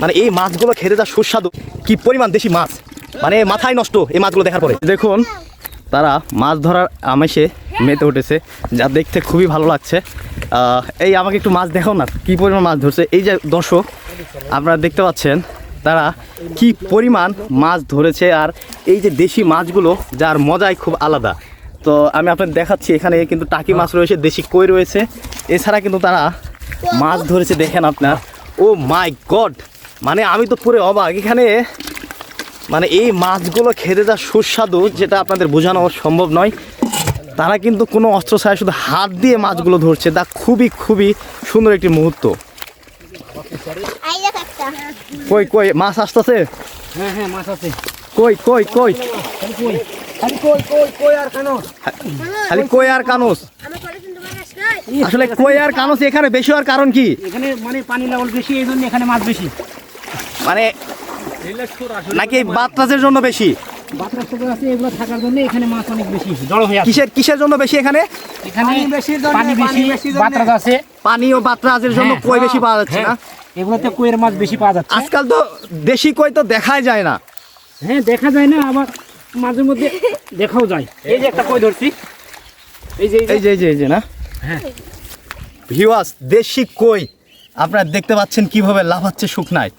মানে এই মাছগুলো খেতে যা সুস্বাদু। কি পরিমাণ দেশি মাছ? মানে মাথায় নষ্ট এই মাছগুলো দেখার পরে। দেখুন, তারা মাছ ধরার আমেশে মেতে উঠেছে, যা দেখতে খুবই ভালো লাগছে। এই আমাকে একটু মাছ দেখাও না, কি পরিমাণ মাছ ধরছে। এই যে দর্শক, আপনারা দেখতে পাচ্ছেন, তারা কি পরিমাণ মাছ ধরেছে আর এই যে দেশি মাছগুলো, যার মজাই খুব আলাদা। তো আমি আপনাদের দেখাচ্ছি, এখানে কিন্তু টাকি মাছ রয়েছে, দেশি কই রয়েছে। এছাড়া কিন্তু তারা মাছ ধরেছে দেখেন আপনার। Oh my god! মানে আমি তো পুরো অবাক। এখানে মানে এই মাছগুলো খেতে যা সুস্বাদু যেটা আপনাদের বোঝানো সম্ভব নয়। তারা কিন্তু কোনো অস্ত্র ছাড়া শুধু হাত দিয়ে মাছগুলো ধরছে। তা খুবই খুবই সুন্দর একটি মুহূর্ত। আই দেখ একটা। কই কই মাছ আসতেছে? হ্যাঁ হ্যাঁ কই কই কই? কই কই কই কই আর খালি কই আর কানুস আমার পরে কিন্তু মাছ নাই আসলে কই আর কানুস? এখানে বেশি হওয়ার কারণ কি? এখানে মানে পানি লেভেল বেশি এই জন্য এখানে মাছ বেশি। মানে নাকি বাতাসের জন্য বেশি? বাতরা পুকুর আছে এগুলো থাকার জন্য এখানে মাছ অনেক বেশি জড়ো হয়ে কিসের কিসের জন্য বেশি এখানে? এখানে পানি বেশি বাতরাজ আছে। পানি ও বাতরাজের জন্য কই বেশি পাওয়া যাচ্ছে না? হ্যাঁ, এগুলোতে কইয়ের মাছ বেশি পাওয়া যাচ্ছে। আজকাল তো দেশি কই তো দেখাই যায় না। হ্যাঁ দেখা যায় না আবার মাঝে মধ্যে দেখাও যায়। এই যে একটা কই ধরছি। এই যে এই যে এই যে না? ভিওয়াস দেশি কই? আপনারা দেখতে পাচ্ছেন কীভাবে লাফাচ্ছে শুকনায়।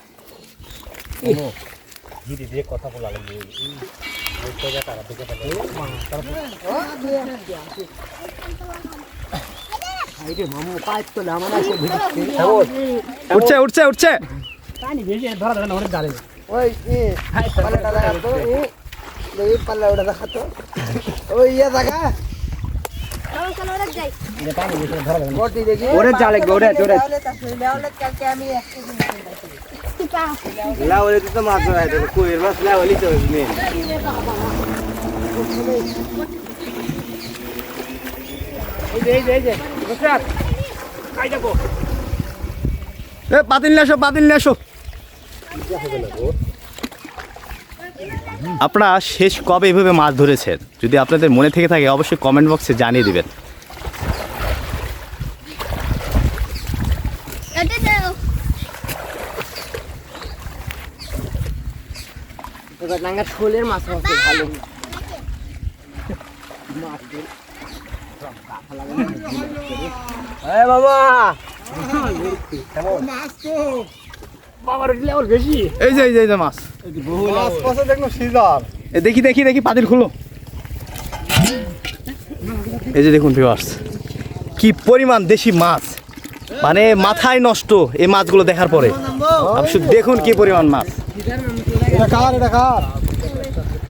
উঠছে উঠছে উঠছে। পানি বেশি ধরা ধরে না ওই দেখাতো ই পাল্লা ওটা দেখাতো। ওই ইয়ে দেখা ওরা লাউলে তো মাছ কুয়ের মাছ লাউলি তো মেন পাতিল নেশো পাতিল আসো আপনারা শেষ কবে এভাবে মাছ ধরেছেন? যদি আপনাদের মনে থেকে থাকে অবশ্যই কমেন্ট বক্সে জানিয়ে দিবেন। মাছ ভালো। বাবা! এই যে এই যে এই যে মাছ। দেখো সিজার। এ দেখি দেখি দেখি পাতিল খুলো। এই যে দেখুন ভিউয়ার্স কি পরিমাণ দেশি মাছ। মানে মাথায় নষ্ট এই মাছগুলো দেখার পরে। দেখুন কি পরিমাণ মাছ। এটা কার এটা কার?